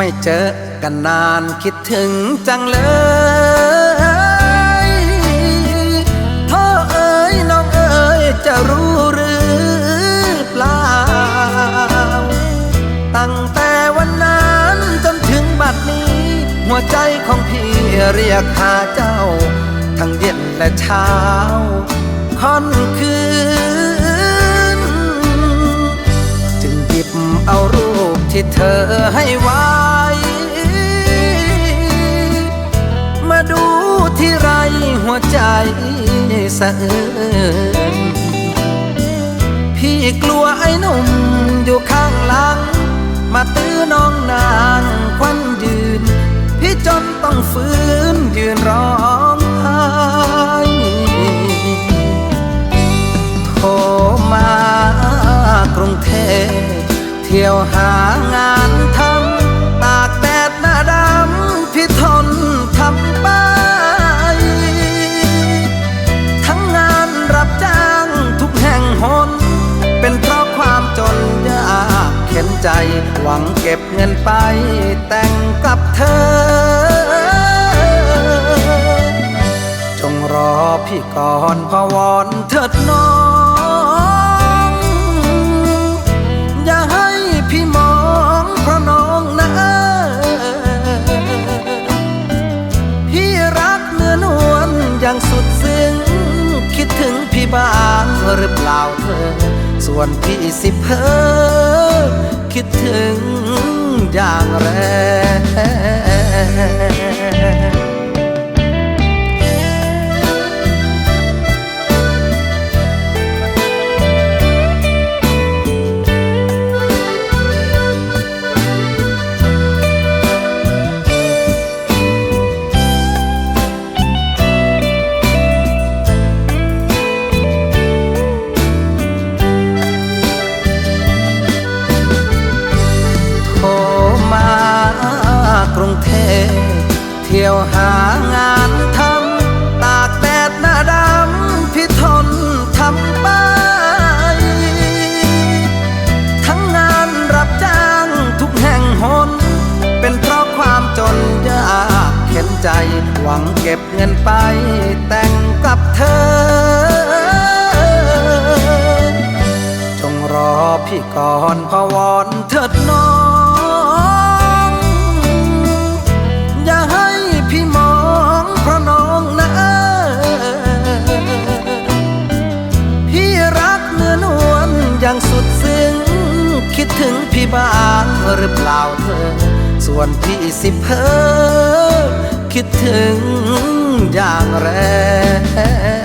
ม่เจอกันนานคิดถึงจังเลยพ่อเอ๋ยน้องเอ๋ยจะรู้หรือเปล่า ตั้งแต่วันนั้นจนถึงบัดนี้ หัวใจของพี่เรียกหาเจ้า ทั้งเย็นและเช้าค่อนคืน สะอื้นพี่กลัวไอ้หนุ่มอยู่ข้างหลัง มาตื้อน้องนางควันยืน พี่จนต้องฟื้นยืนร้องไห้โทรมากรุงเทพเที่ยวหางาน วังเก็บเงินไปแต่งกับเธอ จงรอพี่ก่อนพวอนเถิดน้อง อย่าให้พี่มองเพราะน้องนะ พี่รักเนื้อนวลอย่างสุดซึ้ง คิดถึงพี่บ้างหรือเปล่าเธอ ส่วนพี่สิเพอคิดถึงอย่างแรง ที่ยวหางานทำตากแดดหน้าดำพี่ทนทำไป ทั้งงานรับจ้างทุกแห่งหน เป็นเพราะความจนยากเข็นใจ หวังเก็บเงินไปแต่งกับเธอ จงรอพี่ก่อนพวอนเถิดน้อง อย่างสุดซึ้ง คิดถึงพี่บ้างหรือเปล่าเธอ ส่วนพี่สิเพอคิดถึงอย่างแรง